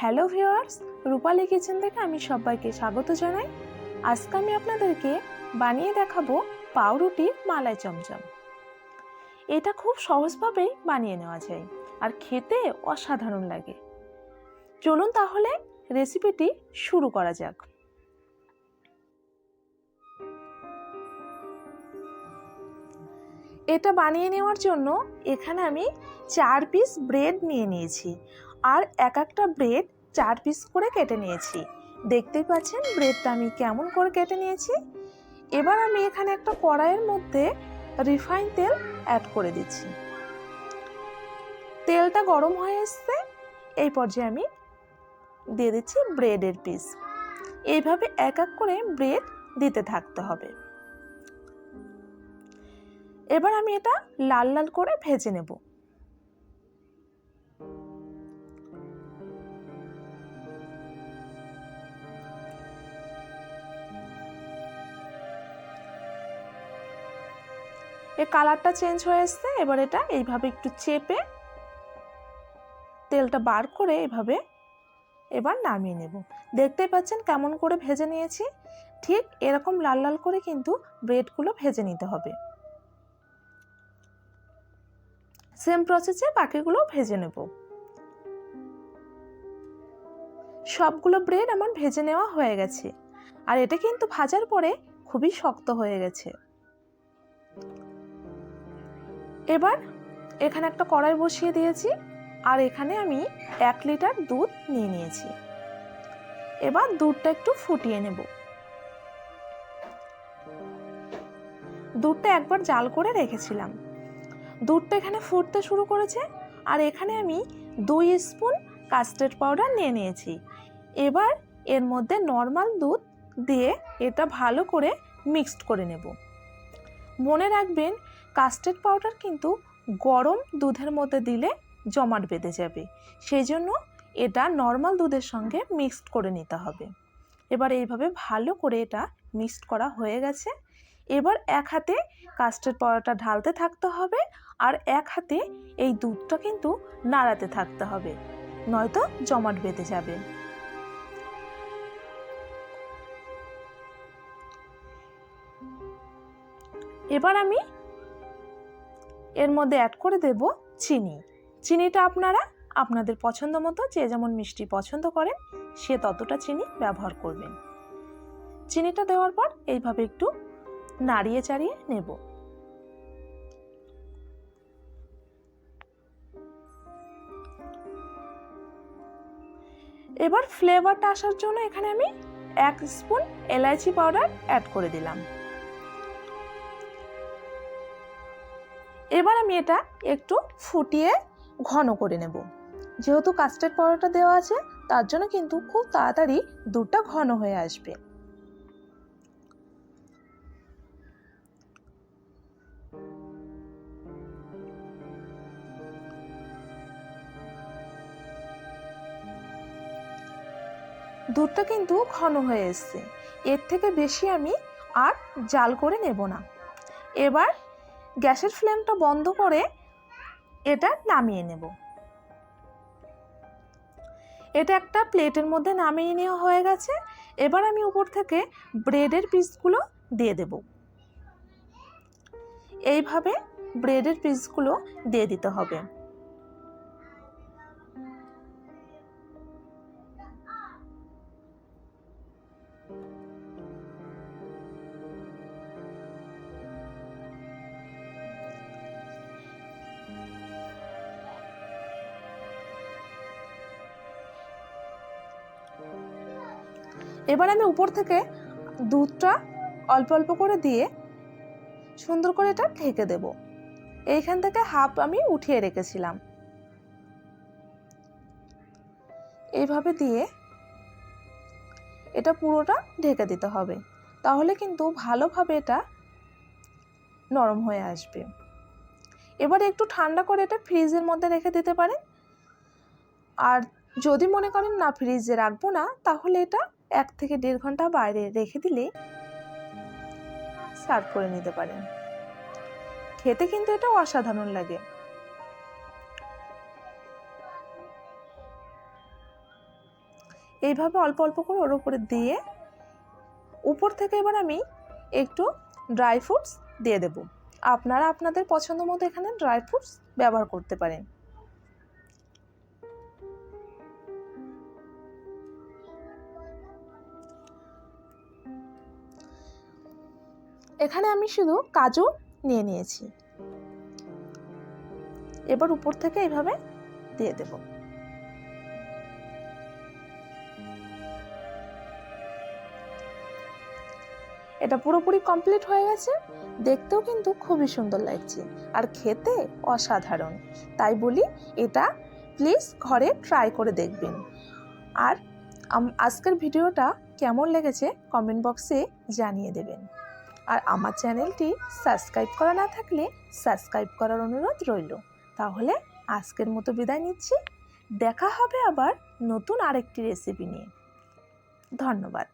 Hello viewers, রূপালী kitchen থেকে আমি সবাইকে স্বাগত জানাই। আজকে আমি আপনাদেরকে বানিয়ে দেখাবো পাউরুটি মালাই চমচম। এটা খুব সহজভাবেই বানিয়ে নেওয়া যায় আর খেতে অসাধারণ লাগে। চলুন তাহলে রেসিপিটি শুরু করা যাক। এটা বানিয়ে নেওয়ার জন্য এখানে আমি চার পিস ব্রেড নিয়ে নিয়েছি। আর এক একটা ব্রেড চার পিস করে কেটে নিয়েছি। দেখতেই পাচ্ছেন ব্রেডটা আমি কেমন করে কেটে নিয়েছি। এবার আমি এখানে একটা কড়াইয়ের মধ্যে রিফাইন তেল অ্যাড করে দিচ্ছি। তেলটা গরম হয়ে এসছে, এই পর্যায়ে আমি দিয়ে দিচ্ছি ব্রেডের পিস এইভাবে এক এক করে ব্রেড দিতে থাকতে হবে। এবার আমি এটা লাল লাল করে ভেজে নেব। এর কালারটা চেঞ্জ হয়ে এসছে, এবার এটা এইভাবে একটু চেপে তেলটা বার করে এভাবে এবার নামিয়ে নেব। দেখতে পাচ্ছেন কেমন করে ভেজে নিয়েছি। ঠিক এরকম লাল লাল করে কিন্তু ব্রেডগুলো ভেজে নিতে হবে। সেম প্রসেসে বাকিগুলো ভেজে নেব। সবগুলো ব্রেড আমার ভেজে নেওয়া হয়ে গেছে। আর এটা কিন্তু ভাজার পরে খুবই শক্ত হয়ে গেছে। এবার এখানে একটা কড়াই বসিয়ে দিয়েছি আর এখানে আমি এক লিটার দুধ নিয়ে নিয়েছি। এবার দুধটা একটু ফুটিয়ে নেব। দুধটা একবার জাল করে রেখেছিলাম। দুধটা এখানে ফুটতে শুরু করেছে আর এখানে আমি দুই স্পুন কাস্টার্ড পাউডার নিয়ে নিয়েছি। এবার এর মধ্যে নর্মাল দুধ দিয়ে এটা ভালো করে মিক্সড করে নেব। মনে রাখবেন কাস্টার্ড পাউডার কিন্তু গরম দুধের মধ্যে দিলে জমাট বেঁধে যাবে। সেই জন্য এটা নর্মাল দুধের সঙ্গে মিক্সড করে নিতে হবে। এবার এইভাবে ভালো করে এটা মিক্সড করা হয়ে গেছে। এবার এক হাতে কাস্টার্ড পাউডারটা ঢালতে থাকতে হবে আর এক হাতে এই দুধটা কিন্তু নাড়াতে থাকতে হবে, নয়তো জমাট বেঁধে যাবে। এবার আমি এর মধ্যে অ্যাড করে দেব চিনি। চিনিটা আপনারা আপনাদের পছন্দ মতো যে যেমন মিষ্টি পছন্দ করেন, সে ততটা চিনি ব্যবহার করবেন। চিনিটা দেওয়ার পর এইভাবে একটু নাড়িয়ে চাড়িয়ে নেব। এবার ফ্লেভারটা আসার জন্য এখানে আমি এক স্পুন এলাইচি পাউডার অ্যাড করে দিলাম। এবার আমি এটা একটু ফুটিয়ে ঘন করে নেব। যেহেতু কাস্টার্ড পাউডারটা দেওয়া আছে, তার জন্য কিন্তু খুব তাড়াতাড়ি দুধটা ঘন হয়ে আসবে। দুধটা কিন্তু ঘন হয়ে এসছে। এর থেকে বেশি আমি আর জাল করে নেব না। এবার গ্যাসের ফ্লেমটা বন্ধ করে এটা নামিয়ে নেব। এটা একটা প্লেটের মধ্যে নামিয়ে নেওয়া হয়ে গেছে। এবার আমি উপর থেকে ব্রেডের পিসগুলো দিয়ে দেব। এইভাবে ব্রেডের পিসগুলো দিয়ে দিতে হবে। এবার আমি উপর থেকে দুধটা অল্প অল্প করে দিয়ে সুন্দর করে এটা ঢেকে দেব। এইখান থেকে হাফ আমি উঠিয়ে রেখেছিলাম। এইভাবে দিয়ে এটা পুরোটা ঢেকে দিতে হবে। তাহলে কিন্তু ভালোভাবে এটা নরম হয়ে আসবে। এবার একটু ঠান্ডা করে এটা ফ্রিজের মধ্যে রেখে দিতে পারেন। আর যদি মনে করেন না ফ্রিজে রাখব না, তাহলে এটা এক থেকে দেড় ঘণ্টা বাইরে রেখে দিলে সার্ভ করে নিতে পারেন। খেতে কিন্তু এটা অসাধারণ লাগে। এইভাবে অল্প অল্প করে ওর উপরে দিয়ে উপর থেকে এবার আমি একটু ড্রাই ফ্রুটস দিয়ে দেব। আপনারা আপনাদের পছন্দ মতো এখানে ড্রাই ফ্রুটস ব্যবহার করতে পারেন। এখানে আমি শুধু কাজু নিয়ে নিয়েছি। এবার উপর থেকে এইভাবে দিয়ে দেব। এটা পুরোপুরি কমপ্লিট হয়ে গেছে। দেখতেও কিন্তু খুবই সুন্দর লাগছে আর খেতে অসাধারণ। তাই বলি, এটা প্লিজ ঘরে ট্রাই করে দেখবেন। আর আজকের ভিডিওটা কেমন লেগেছে কমেন্ট বক্সে জানিয়ে দেবেন। আর আমার চ্যানেলটি সাবস্ক্রাইব করা না থাকলে সাবস্ক্রাইব করার অনুরোধ রইল। তাহলে আজকের মতো বিদায় নিচ্ছি। দেখা হবে আবার নতুন আরেকটি রেসিপি নিয়ে। ধন্যবাদ।